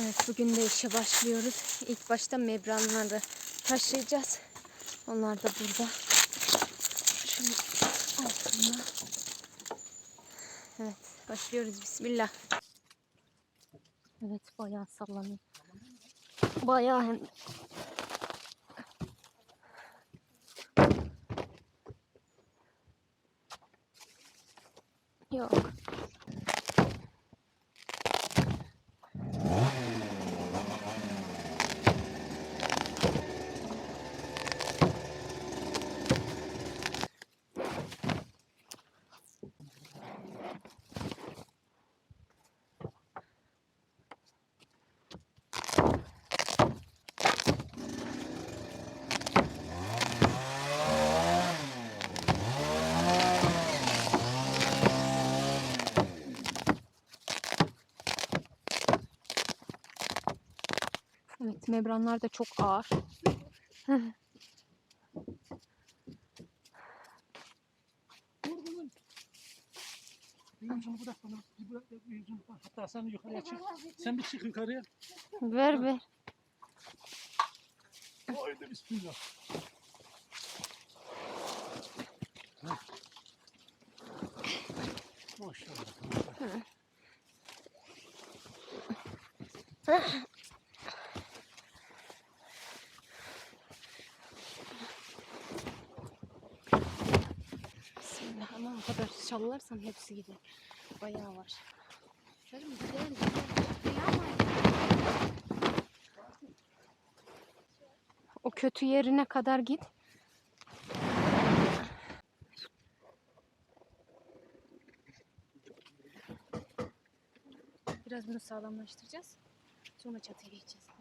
Evet bugün de işe başlıyoruz. İlk başta membranları taşıyacağız. Onlar da burada. Şunu altına. Evet başlıyoruz. Bismillah. Evet bayağı sallanıyor. Bayağı hem. Yok. Evet membranlar da çok ağır. Hatta sen yukarıya çık. Sen bir çık yukarıya. Ver ver. Haydi bismillah. Maşallah. Bismillah ama o kadar çallarsam hepsi gider. Bayağı var. Şöyle mi gider gider. O kötü yerine kadar git. Biraz bunu sağlamlaştıracağız. Sonra çatıya geçeceğiz.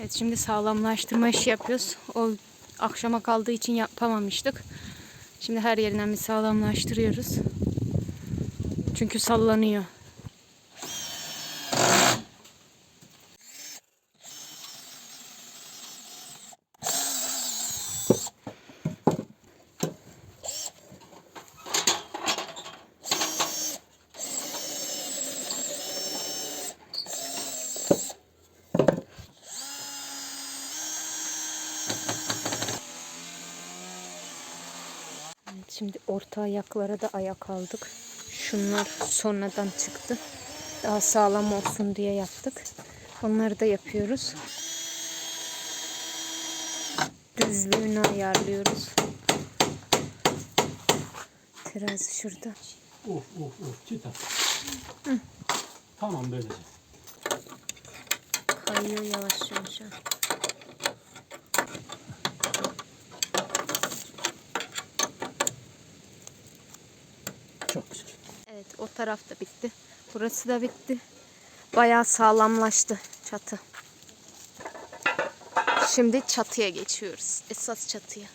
Evet şimdi sağlamlaştırma işi yapıyoruz. O akşama kaldığı için yapamamıştık. Şimdi her yerinden bir sağlamlaştırıyoruz. Çünkü sallanıyor. Evet, şimdi orta ayaklara da ayak aldık. Şunlar sonradan çıktı. Daha sağlam olsun diye yaptık. Onları da yapıyoruz. Düzlüğünü ayarlıyoruz. Terazi şurada. Of of of. Çıta. Tamam böylece. Kayıyor yavaş yavaş. Çok güzel. Evet o taraf da bitti. Burası da bitti. Bayağı sağlamlaştı çatı. Şimdi çatıya geçiyoruz. Esas çatıya.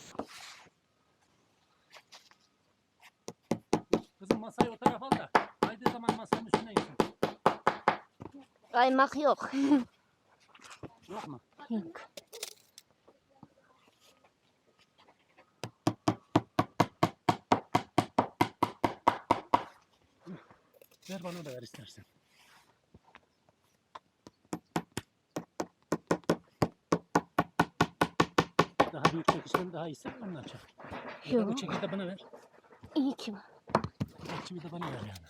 Kızım masayı o tarafa al da. Haydi zaman masanın üstüne gitsin. Kaymak yok. Yok mu? Yok. Ver bana da ver istersen. Daha büyük çekişten daha iyisi da bu Yok. çekici de bana ver. İyi ki var. Bu çekici de bana ver yani.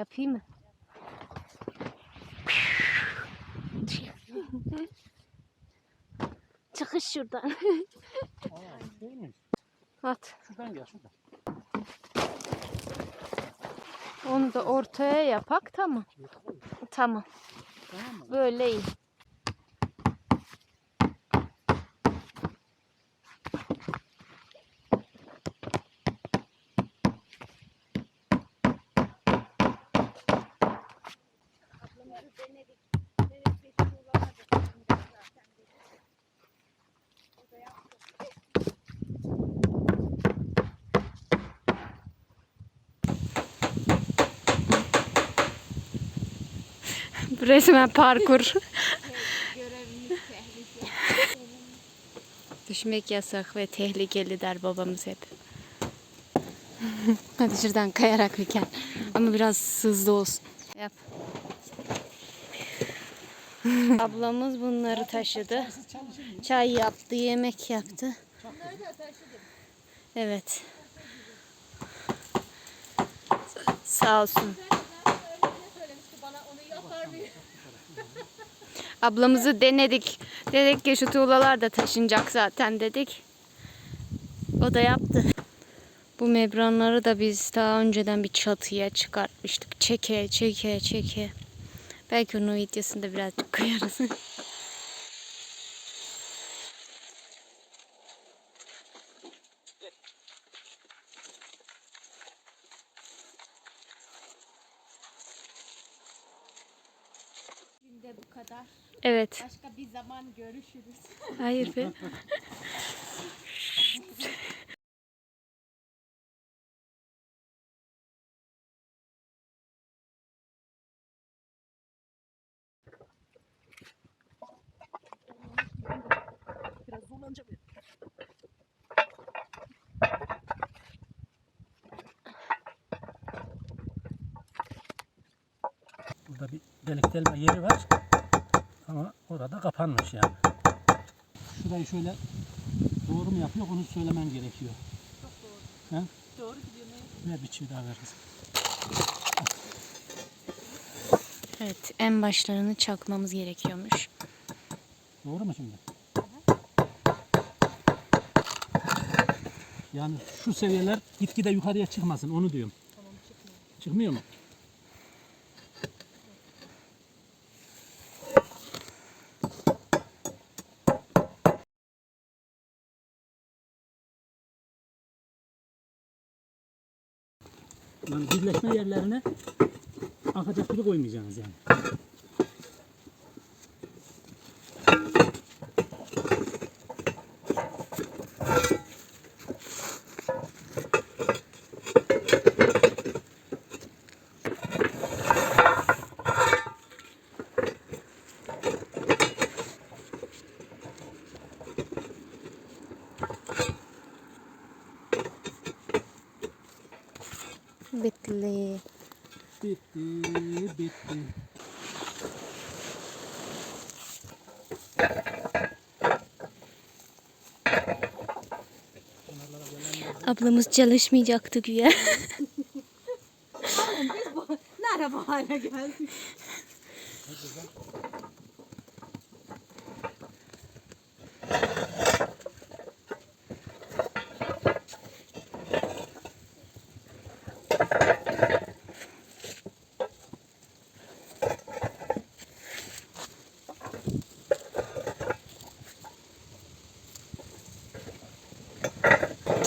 Yapayım mı? Çıkış şuradan. Aa? At. Şuradan gel şuradan. Onu da ortaya yapak tamam. Tamam. Böyle iyi. Resmen parkur. Düşmek yasak ve tehlikeli der babamız hep. Hadi şuradan kayarak gel. Ama biraz hızlı olsun. Yap. Ablamız bunları taşıdı. Çay yaptı, yemek yaptı. Evet. Sağ olsun. Ablamızı denedik. Dedik ki şu tuğlalar da taşınacak zaten dedik. O da yaptı. Bu membranları da biz daha önceden bir çatıya çıkartmıştık. Çeke çeke çeke. Belki onun videosunu da birazcık koyarız. evet. Başka bir zaman görüşürüz. Hayır be. Biraz. Burada bir delik delme yeri var. Ama orada kapanmış yani. Şurayı şöyle doğru mu yapıyor onu söylemen gerekiyor. Çok doğru. He? Doğru gidiyor. Ver bir çivi daha ver kızım. Evet en başlarını çakmamız gerekiyormuş. Doğru mu şimdi? Yani şu seviyeler gitgide yukarıya çıkmasın onu diyorum. Tamam çıkmıyor. Çıkmıyor mu? Yani birleşme yerlerine akacak gibi koymayacaksınız yani. Bitli. Bitti, bitti. Ablamız çalışmayacaktı güya. Ne araba hale geldik.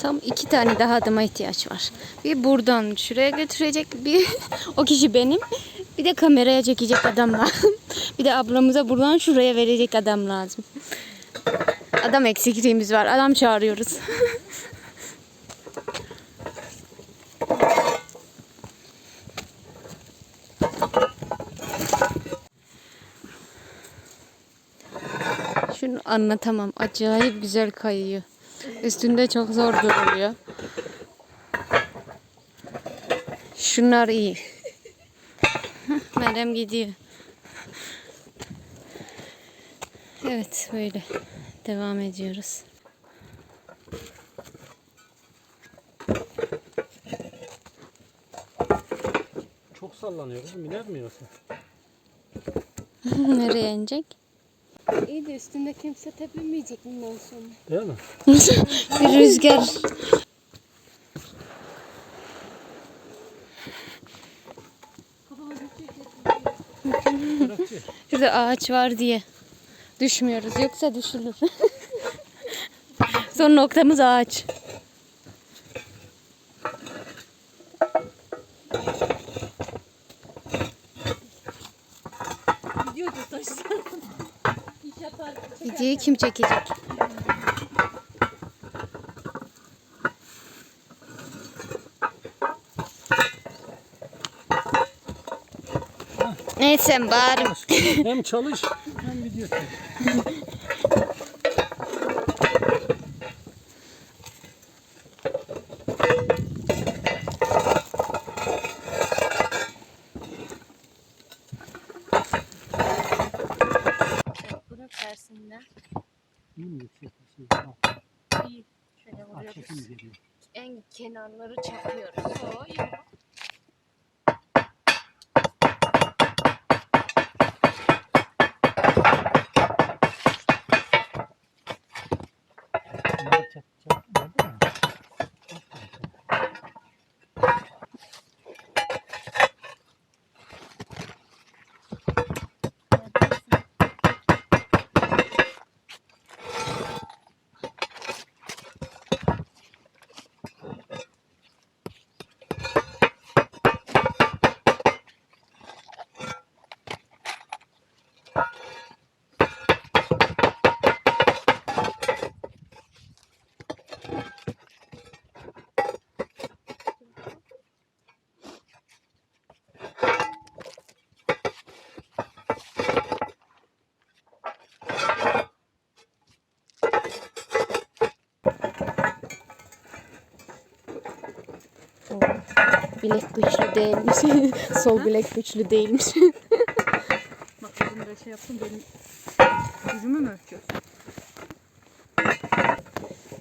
Tam iki tane daha adıma ihtiyaç var. Bir buradan şuraya götürecek bir o kişi benim. Bir de kameraya çekecek adam lazım. Bir de ablamıza buradan şuraya verecek adam lazım. Adam eksikliğimiz var. Adam çağırıyoruz. Şunu anlatamam. Acayip güzel kayıyor. Üstünde çok zor duruyor. Şunlar iyi. Meryem gidiyor. Evet böyle devam ediyoruz. Çok sallanıyor kızım iner mi yoksa? Nereye inecek? İyi de üstünde kimse tepinmeyecek bundan sonra. Değil mi? Bir rüzgar. Şurada ağaç var diye düşmüyoruz. Yoksa düşülür. Son noktamız ağaç. Gidiyordu taşlar. Yapar. Videoyu kim çekecek? Neyse bari. hem çalış hem video çek. Bilek güçlü değilmiş. Sol bilek güçlü değilmiş. Bak bunu da şey yaptım benim yüzümü mü ölçüyorsun?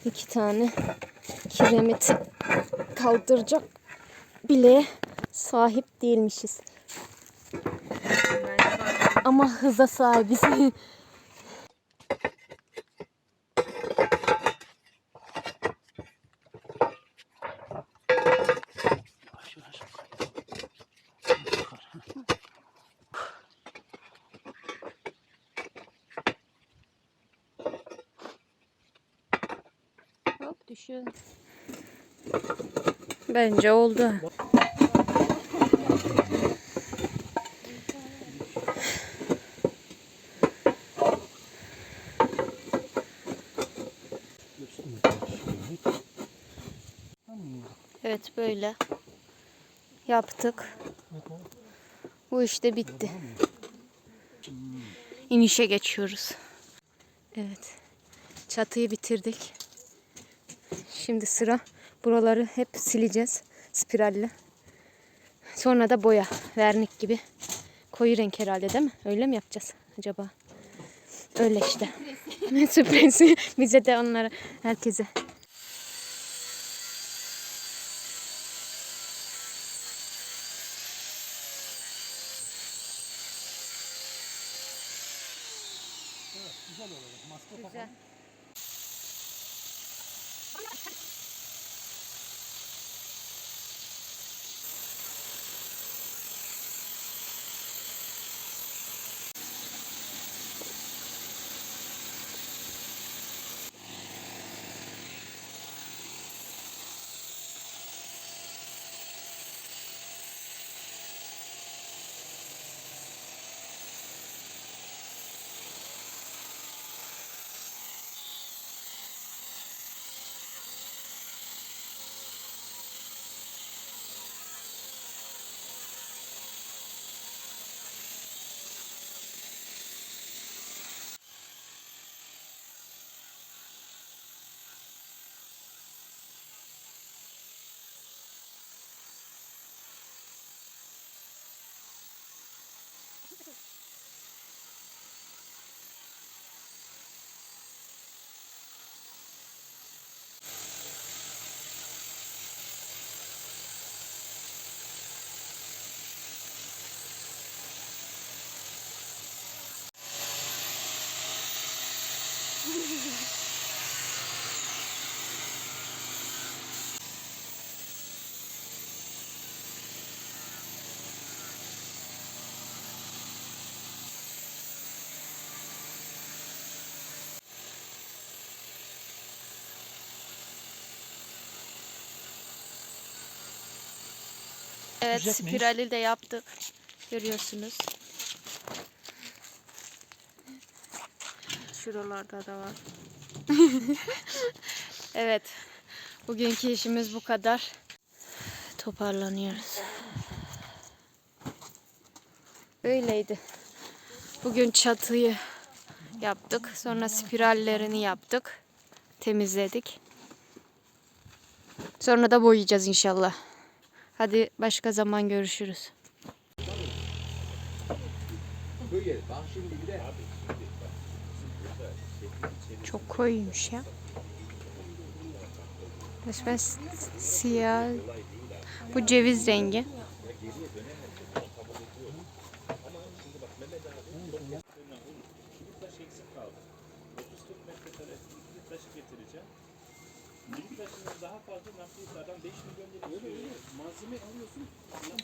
İki tane kiremit kaldıracak bileğe sahip değilmişiz. Ama hıza sahibiz. Düşüyor. Bence oldu. Evet böyle yaptık. Bu işte bitti. İnişe geçiyoruz. Evet. Çatıyı bitirdik. Şimdi sıra buraları hep sileceğiz spiralle. Sonra da boya, vernik gibi. Koyu renk herhalde değil mi? Öyle mi yapacağız acaba? Öyle işte. Sürpriz. Bize de onlara, herkese. Evet spirali de yaptık. Görüyorsunuz. Şuralarda da var. evet. Bugünkü işimiz bu kadar. Toparlanıyoruz. Böyleydi. Bugün çatıyı yaptık. Sonra spirallerini yaptık. Temizledik. Sonra da boyayacağız inşallah. Hadi başka zaman görüşürüz. Çok koyuymuş ya. Resmen siyah. Bu ceviz rengi.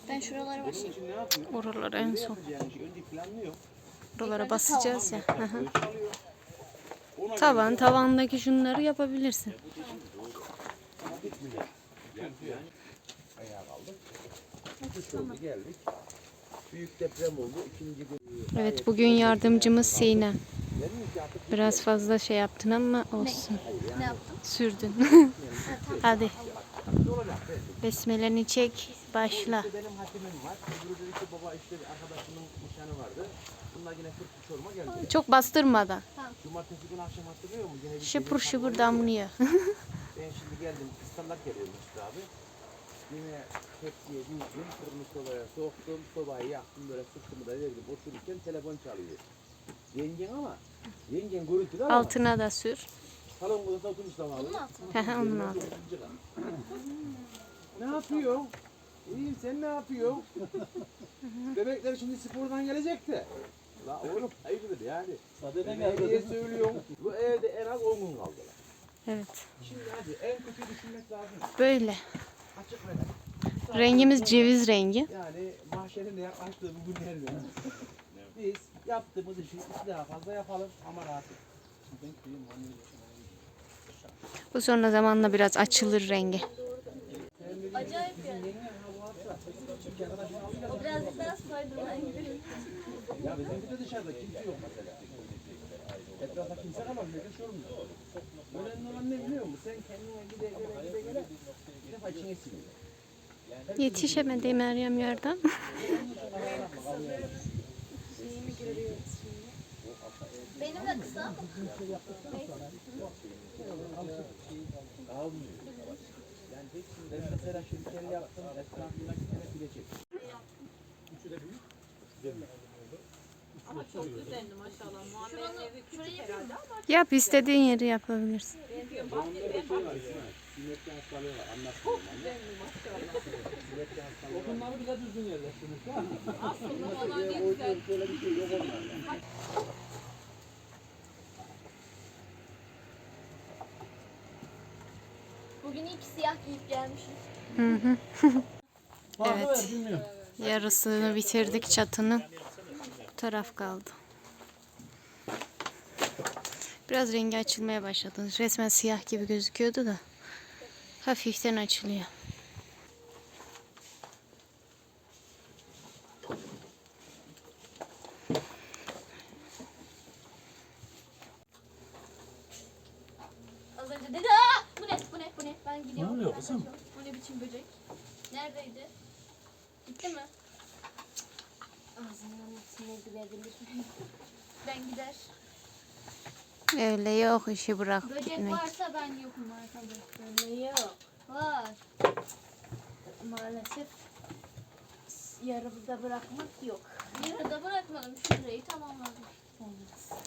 Ben şuralara başlayayım. Oralara en son. Yani önce planlıyor. Oralara basacağız ya. Tavan, tavandaki şunları yapabilirsin. Oldu geldik. Büyük deprem oldu. İkinci gün Evet bugün yardımcımız Sinem. Biraz fazla şey yaptın ama olsun. Ne yaptım? Sürdün. Hadi. Besmeleni çek. Başla. benim hakemim var. Öbürü dedi ki baba işte bir arkadaşımın nişanı vardı. Bunlar yine 40 çorba geldi. Çok bastırmadan. Cumartesi günü akşam hatırlıyor musun? Yine bir Şıpır şıpır damlıyor. Ben şimdi geldim. Kıskanlar geliyorum işte abi. Yine tepsiye büyüttüm. Fırını sobaya soktum. Sobayı yaktım böyle sırtımı da verdim. Otururken telefon çalıyor. Yengen ama yengen görüntülü ama Altına da sür. Salon odasında oturmuş zamanı. Onun altına. Ne yapıyorsun? İyiyim sen ne yapıyorsun? Bebekler şimdi spordan gelecek de. La oğlum hayırdır yani. Sadede Ne diye söylüyorum. Bu evde en az 10 gün kaldılar. Evet. Şimdi hadi en kötü düşünmek lazım. Böyle. Açık net. Rengimiz ceviz rengi. Yani mahşerin de yaklaştığı bu günlerde biz yaptığımız işi iki daha fazla yapalım ama rahat. Bu sonra zamanla biraz açılır rengi. Acayip yani. O birazcık daha Spiderman gibi. Ya bizimki de dışarıda kimse yok mesela. Etrafta kimse kalmaz. Nefes yormuyor. Önemli olan ne biliyor musun? Sen kendine gide gele gide gele bir defa içine siniyor. Yetişemedi Meryem yardan. Ben. Yap istediğin yeri yapabilirsin. Bunları bile düzgün yerleştirmiş. Bir şey yok onlar. Bugün ilk siyah giyip gelmişim. Hı hı. Var Evet. Yarısını bitirdik çatının. Bu taraf kaldı. Biraz rengi açılmaya başladı. Resmen siyah gibi gözüküyordu da. Hafiften açılıyor. Az önce dedi Aa! Bu ne? Bu ne? Bu ne? Ben gidiyorum. Ne oluyor Ben kızım? kaçıyorum. Bu ne biçim böcek? Neredeydi? Gitti mi? Ağzından hepsini verebilir Ben gider. Öyle yok işi bırak. Böcek gitmek. varsa ben yokum arkadaşlar. Ne yok? Var. Maalesef yarıda bırakmak yok. Yarıda bırakmadım. Şurayı tamamladım. Olmaz.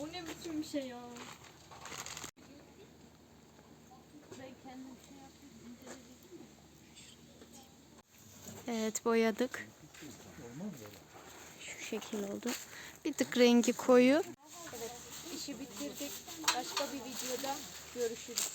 O ne biçim bir şey ya? Şey. Evet boyadık. Şekil oldu. Bir tık rengi koyu. Evet işi bitirdik. Başka bir videoda görüşürüz.